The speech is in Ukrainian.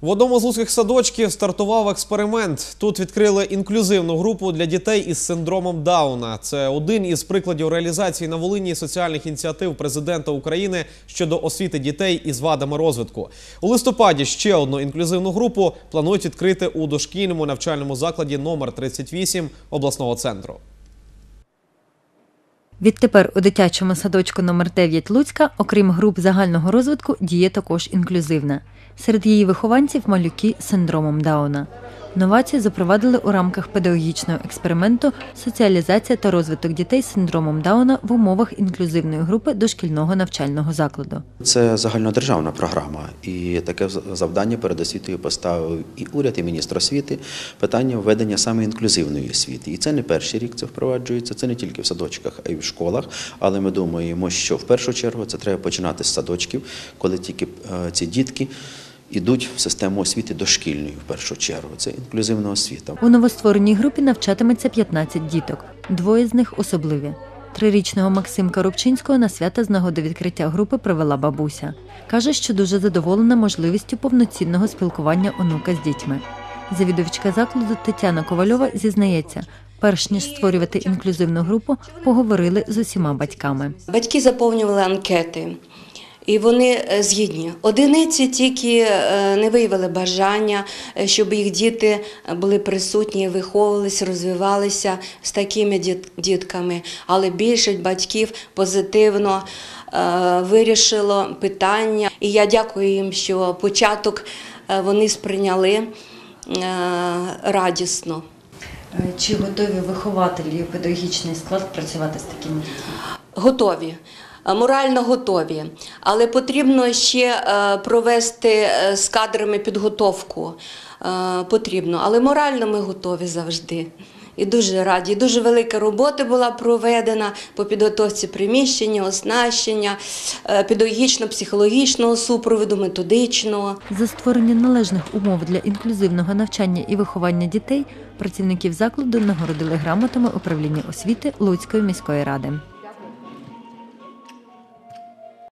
В одному з луцьких садочків стартував експеримент. Тут відкрили інклюзивну групу для дітей із синдромом Дауна. Це один із прикладів реалізації на Волині соціальних ініціатив президента України щодо освіти дітей із вадами розвитку. У листопаді ще одну інклюзивну групу планують відкрити у дошкільному навчальному закладі номер 38 обласного центру. Відтепер у дитячому садочку номер 9 Луцька, окрім груп загального розвитку, діє також інклюзивна. Серед її вихованців малюки з синдромом Дауна. Новацію запровадили у рамках педагогічного експерименту соціалізація та розвиток дітей з синдромом Дауна в умовах інклюзивної групи дошкільного навчального закладу. Це загальнодержавна програма, і таке завдання перед освітою поставив і уряд, і міністр освіти питання введення саме інклюзивної освіти. І це не перший рік це впроваджується, це не тільки в садочках, а й в школах. Але ми думаємо, що в першу чергу це треба починати з садочків, коли тільки е, ці дітки. Ідуть в систему освіти дошкільної в першу чергу. Це інклюзивна освіта. У новоствореній групі навчатиметься 15 діток. Двоє з них особливі. Трирічного Максимка Рубчинського на свята з нагоди відкриття групи привела бабуся. Каже, що дуже задоволена можливістю повноцінного спілкування онука з дітьми. Завідувачка закладу Тетяна Ковальова зізнається, перш ніж створювати інклюзивну групу, поговорили з усіма батьками. Батьки заповнювали анкети. І вони е, згідні. Одиниці тільки е, не виявили бажання, е, щоб їх діти були присутні, виховувалися, розвивалися з такими дітками. Але більшість батьків позитивно вирішило питання. І я дякую їм, що початок вони сприйняли радісно. Чи готові вихователі і педагогічний склад працювати з такими дітьми? Готові. Е, Морально готові, але потрібно ще е, провести е, з кадрами підготовку. Потрібно, але морально ми готові завжди. І дуже раді. Дуже велика робота була проведена по підготовці приміщення, оснащення, педагогічно-психологічного супроводу, методичного. За створення належних умов для інклюзивного навчання і виховання дітей працівників закладу нагородили грамотами управління освіти Луцької міської ради.